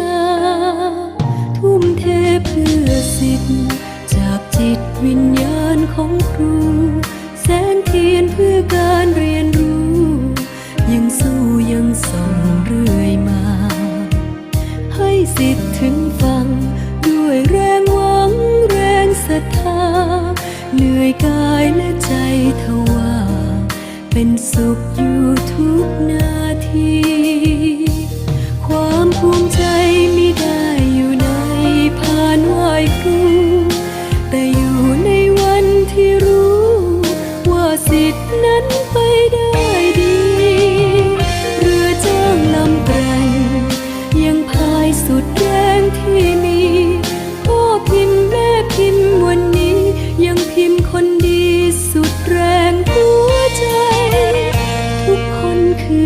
า ให้สิทธิ์ถึงฟัง ด้วยแรงหวังแรงศรัทธา เหนื่อยกายและใจทว่า เป็นสุขอยู่ทุกนาที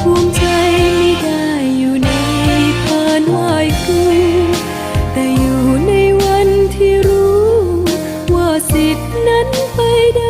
ภูมิใจไม่ได้อยู่ในพานไหวครูแต่อยู่ในวันที่รู้ ว่าสิทธินั้นไปได้